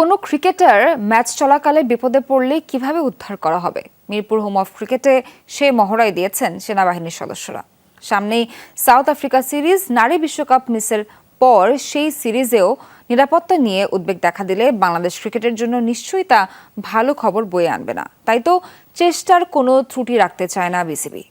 কোনো cricketer match চলাকালে বিপদে পড়লে কীভাবে উদ্ধার করা হবে? মিরপুর হোম অফ ক্রিকেটে সে মহড়াই দিয়েছেন সেনাবাহিনীর সদস্যরা। সামনেই সাউথ আফ্রিকা সিরিজ নারী বিশ্বকাপ মিসের পর সেই সিরিজেও নিরাপত্তা নিয়ে উদ্বেগ দেখা দিলে বাংলাদেশ ক্রিকেটের জন্য নিশ্চয়ই তা ভালো খবর বয়ে আনবে না। তাই তো চেষ্টার কোনো ত্রুটি রাখতে চায় না বিসিবি।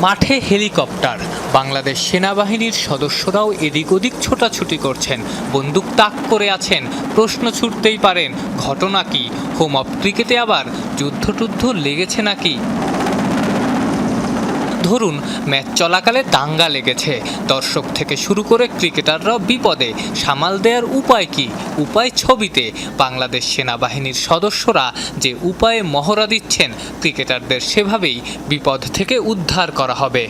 মাঠে হেলিকপ্টার। বাংলাদেশ সেনাবাহিনীর সদস্যরাও এদিক ওদিক ছোটাছুটি করছেন। বন্দুক তাক করে আছেন। প্রশ্ন ছুটতেই পারেন, ঘটনা কি? হোম অফ ক্রিকেটে আবার যুদ্ধটুদ্ধ লেগেছে নাকি? ধরুন, ম্যাচ চলাকালে দাঙ্গা লেগেছে। দর্শক থেকে শুরু করে ক্রিকেটাররাও বিপদে। সামাল দেওয়ার উপায় কি? উপায় ছবিতে। বাংলাদেশ সেনাবাহিনীর সদস্যরা যে উপায়ে মহড়া দিচ্ছেন, ক্রিকেটারদের সেভাবেই বিপদ থেকে উদ্ধার করা হবে।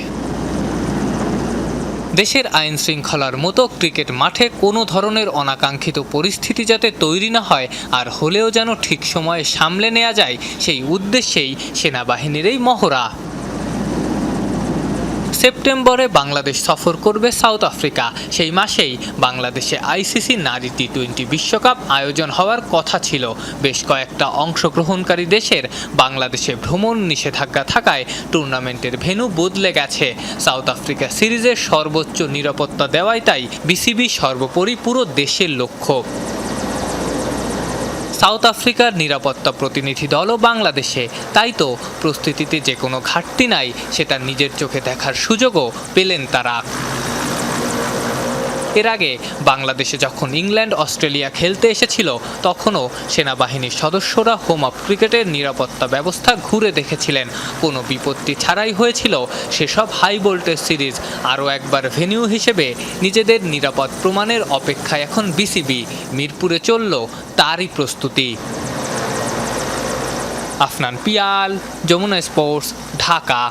দেশের আইন শৃঙ্খলার মতো ক্রিকেট মাঠে কোনো ধরনের অনাকাঙ্ক্ষিত পরিস্থিতি যাতে তৈরি না হয়, আর হলেও যেন ঠিক সময়ে সামলে নেওয়া যায়, সেই উদ্দেশ্যেই সেনাবাহিনীর এই মহড়া। সেপ্টেম্বরে বাংলাদেশ সফর করবে সাউথ আফ্রিকা। সেই মাসেই বাংলাদেশে আইসিসি নারী টি টোয়েন্টি বিশ্বকাপ আয়োজন হওয়ার কথা ছিল। বেশ কয়েকটা অংশগ্রহণকারী দেশের বাংলাদেশে ভ্রমণ নিষেধাজ্ঞা থাকায় টুর্নামেন্টের ভেন্যু বদলে গেছে। সাউথ আফ্রিকা সিরিজের সর্বোচ্চ নিরাপত্তা দেওয়াই তাই বিসিবি সর্বোপরি পুরো দেশের লক্ষ্য। সাউথ আফ্রিকার নিরাপত্তা প্রতিনিধি দলও বাংলাদেশে। তাই তো প্রস্তুতিতে যে কোনো ঘাটতি নাই, সেটা নিজের চোখে দেখার সুযোগও পেলেন তারা। এর আগে বাংলাদেশে যখন ইংল্যান্ড, অস্ট্রেলিয়া খেলতে এসেছিল, তখনও সেনাবাহিনীর সদস্যরা হোম অফ ক্রিকেটের নিরাপত্তা ব্যবস্থা ঘুরে দেখেছিলেন। কোনো বিপত্তি ছাড়াই হয়েছিল সেসব হাই ভোল্টেজ সিরিজ আরও একবার ভেন্যু হিসেবে নিজেদের নিরাপদ প্রমাণের অপেক্ষায় এখন বিসিবি মিরপুরে চলল তারই প্রস্তুতি। আফনান পিয়াল, যমুনা স্পোর্টস, ঢাকা।